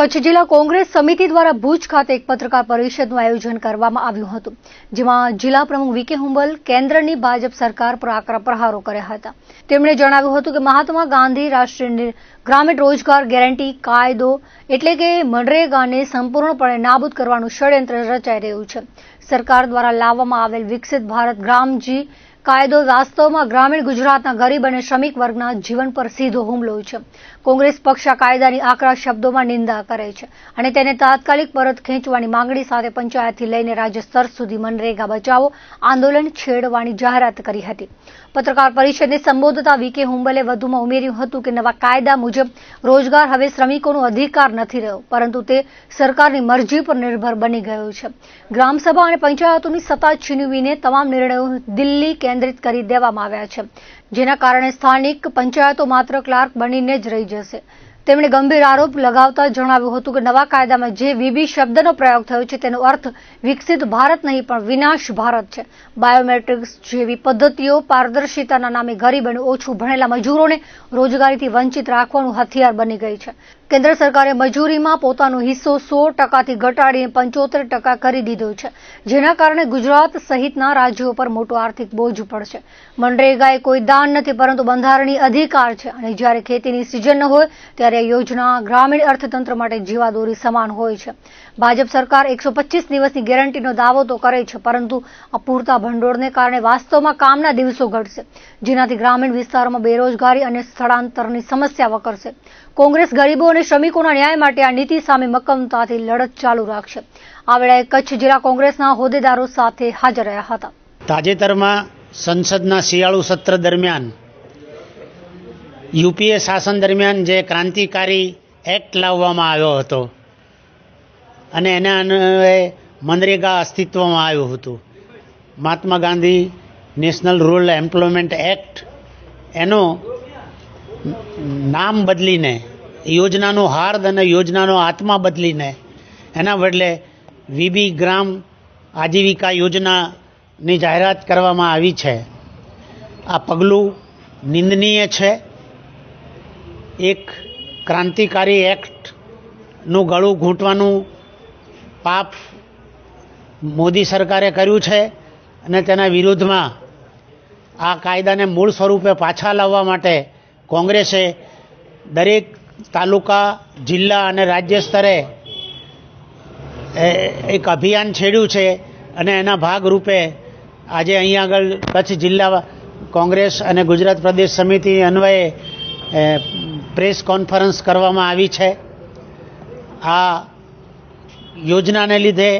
કચ્છ જિલ્લા કોંગ્રેસ સમિતિ દ્વારા ભુજ ખાતે એક પત્રકાર પરિષદનું આયોજન કરવામાં આવ્યું હતું, જેમાં જિલ્લા પ્રમુખ વીકે હુંબલ, કેન્દ્રની ભાજપ સરકાર પર આકરા પ્રહારો કર્યા હતા. તેમણે જણાવ્યું હતું કે મહાત્મા ગાંધી રાષ્ટ્રીય ગ્રામીણ રોજગાર ગેરંટી, કાયદો એટલે કે મનરેગાને સંપૂર્ણપણે નાબૂદ કરવાનું ષડયંત્ર રચાઈ રહ્યું છે. સરકાર દ્વારા લાવવામાં આવેલ વિકસિત ભારત ગ્રામજી કાયદો વાસ્તવમાં ગ્રામીણ ગુજરાતના ગરીબ અને શ્રમિક વર્ગના જીવન પર સીધો હુમલો છે. કોંગ્રેસ પક્ષ આ કાયદાની આકરા શબ્દોમાં નિંદા કરે છે અને તેને તાત્કાલિક પરત ખેંચવાની માંગણી સાથે પંચાયતથી લઈને રાજ્ય સ્તર સુધી મનરેગા બચાવો, આંદોલન છેડવાની જાહેરાત કરી હતી. પત્રકાર પરિષદને સંબોધતા વીકે હુંબલે વધુમાં ઉમેર્યું હતું કે નવા કાયદા મુજબ રોજગાર હવે શ્રમિકોનો અધિકાર નથી રહ્યો, પરંતુ તે સરકારની મરજી પર નિર્ભર બની ગયો છે. ગ્રામસભા અને પંચાયતોની સત્તા છીનવીને તમામ નિર્ણયો દિલ્હી કેન્દ્રિત કરી દેવામાં આવ્યા છે. જેના કારણે સ્થાનિક પંચાયતો માત્ર ક્લાર્ક બનીને જ રહી જશે. તેમણે ગંભીર આરોપ લગાવતા જણાવ્યું હતું કે નવા કાયદામાં જે વીબી શબ્દનો પ્રયોગ થયો છે તેનો અર્થ વિકસિત ભારત નહીં, પણ વિનાશ ભારત છે. બાયોમેટ્રિક્સ જેવી પદ્ધતિઓ પારદર્શિતાના નામે ગરીબ અને ઓછું ભણેલા મજૂરોને રોજગારીથી વંચિત રાખવાનું હથિયાર બની ગઈ છે. કેન્દ્ર સરકારે મજૂરીમાં પોતાનો હિસ્સો સો ટકાથી ઘટાડીને પંચોતેર ટકા કરી દીધો છે, જેના કારણે ગુજરાત સહિતના રાજ્યો પર મોટો આર્થિક બોજ પડશે. મનરેગા એ કોઈ દાન નથી, પરંતુ બંધારણીય અધિકાર છે. અને જ્યારે ખેતીની સિઝન ન હોય, ત્યારે યોજના ગ્રામીણ અર્થતંત્ર માટે જીવાદોરી સમાન હોય છે. ભાજપ સરકાર એકસો દિવસની ગેરંટીનો દાવો તો કરે છે, પરંતુ અપૂરતા ભંડોળને કારણે વાસ્તવમાં કામના દિવસો ઘટશે, જેનાથી ગ્રામીણ વિસ્તારોમાં બેરોજગારી અને સ્થળાંતરની સમસ્યા વકરશે. કોંગ્રેસ ગરીબો શ્રમિકોના ન્યાય માટે આ નીતિ સામે મક્કમતાથી લડત ચાલુ રાખશે. આ વેળાએ કચ્છ જિલ્લા કોંગ્રેસના હોદ્દેદારો સાથે હાજર રહ્યા હતા. તાજેતરમાં સંસદના શિયાળુ સત્ર દરમિયાન, યુપીએ શાસન દરમિયાન જે ક્રાંતિકારી એક્ટ લાવવામાં આવ્યો હતો અને એના અન્વયે મનરેગા અસ્તિત્વમાં આવ્યું હતું. Mahatma Gandhi national rural employment act એનો નામ બદલીને યોજનાનો હાર્દ અને યોજનાનો આત્મા બદલીને, એના બદલે વીબી ગ્રામ આજીવિકા યોજનાની જાહેરાત કરવામાં આવી છે. આ પગલું નિંદનીય છે. એક ક્રાંતિકારી એક્ટનું ગળું ઘૂંટવાનું પાપ મોદી સરકારે કર્યું છે અને તેના વિરુદ્ધમાં આ કાયદાને મૂળ સ્વરૂપે પાછા લાવવા માટે કોંગ્રેસે દરેક તાલુકા, જિલ્લા અને રાજ્ય સ્તરે એક અભિયાન છેડ્યું છે અને એના ભાગરૂપે આજે અહીંયા આગળ કચ્છ જિલ્લા કોંગ્રેસ અને ગુજરાત પ્રદેશ સમિતિ અન્વયે પ્રેસ કોન્ફરન્સ કરવામાં આવી છે. આ યોજનાને લીધે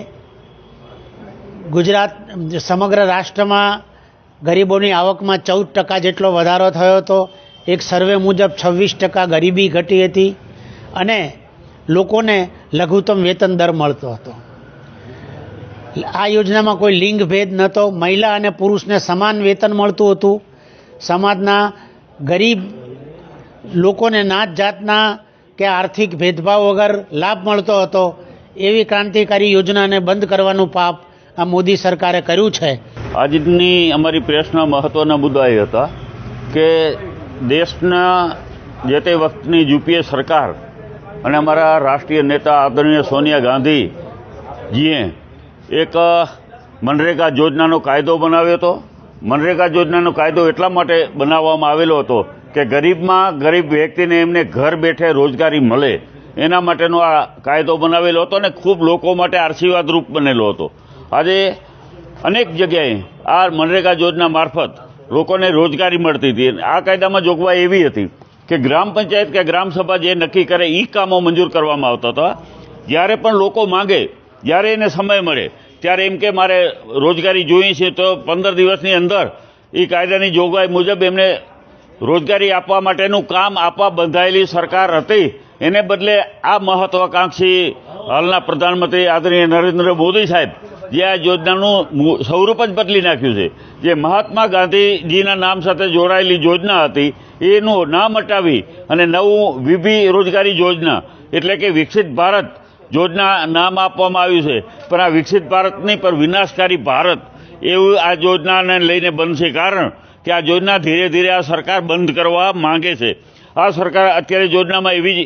ગુજરાત, સમગ્ર રાષ્ટ્રમાં ગરીબોની આવકમાં ચૌદ ટકા જેટલો વધારો થયો હતો. એક સર્વે મુજબ છવ્વીસ ટકા ગરીબી ઘટી હતી અને લોકોને લઘુત્તમ વેતન દર મળતો હતો. આ યોજનામાં કોઈ લિંગ ભેદ નહોતો. મહિલા અને પુરુષને સમાન વેતન મળતું હતું. સમાજના ગરીબ લોકોને નાત જાતના કે આર્થિક ભેદભાવ વગર લાભ મળતો હતો. એવી ક્રાંતિકારી યોજનાને બંધ કરવાનું પાપ આ મોદી સરકારે કર્યું છે. આજની અમારી પ્રેસના મહત્ત્વના મુદ્દા એ હતા કે દેશના જે તે વખતની યુપીએ સરકાર અને અમારા રાષ્ટ્રીય નેતા આદરણીય સોનિયા ગાંધીજીએ એક મનરેગા યોજનાનો કાયદો બનાવ્યો હતો. મનરેગા યોજનાનો કાયદો એટલા માટે બનાવવામાં આવેલો હતો કે ગરીબમાં ગરીબ વ્યક્તિને એમને ઘર બેઠે રોજગારી મળે. એના માટેનો આ કાયદો બનાવેલો હતો અને ખૂબ લોકો માટે આશીર્વાદરૂપ બનેલો હતો. આજે અનેક જગ્યાએ આ મનરેગા યોજના મારફત લોકોને રોજગારી મળતી હતી. આ કાયદામાં જોગવાઈ એવી હતી કે ગ્રામ પંચાયત કે ગ્રામ સભા જે નક્કી કરે એ કામો મંજૂર કરવામાં આવતા હતા. જ્યારે પણ લોકો માંગે, જ્યારે એને સમય મળે, ત્યારે એમ કે મારે રોજગારી જોઈએ છે તો પંદર દિવસની અંદર એ કાયદાની જોગવાઈ મુજબ એમને રોજગારી આપવા માટેનું કામ આપવા બંધાયેલી સરકાર હતી. એને બદલે આ મહત્વાકાંક્ષી હાલના પ્રધાનમંત્રી આદરણીય નરેન્દ્ર મોદી સાહેબ જે આ યોજનાનું સ્વરૂપ જ બદલી નાખ્યું છે. જે મહાત્મા ગાંધીજીના નામ સાથે જોડાયેલી યોજના હતી, એનું નામ હટાવી અને નવું વિભી રોજગારી યોજના, એટલે કે વિકસિત ભારત યોજના નામ આપવામાં આવ્યું છે. પણ આ વિકસિત ભારત નહીં, પણ વિનાશકારી ભારત એવું આ યોજનાને લઈને બનશે. કારણ કે આ યોજના ધીરે ધીરે આ સરકાર બંધ કરવા માંગે છે. આ સરકાર અત્યારે યોજનામાં એવી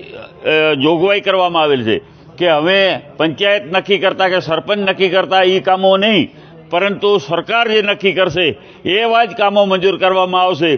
જોગવાઈ કરવામાં આવેલ છે. કે હવે પંચાયત નક્કી કરતા કે સરપંચ નક્કી કરતા એ કામો નહીં, પરંતુ સરકાર જે નક્કી કરશે એવા જ કામો મંજૂર કરવામાં આવશે.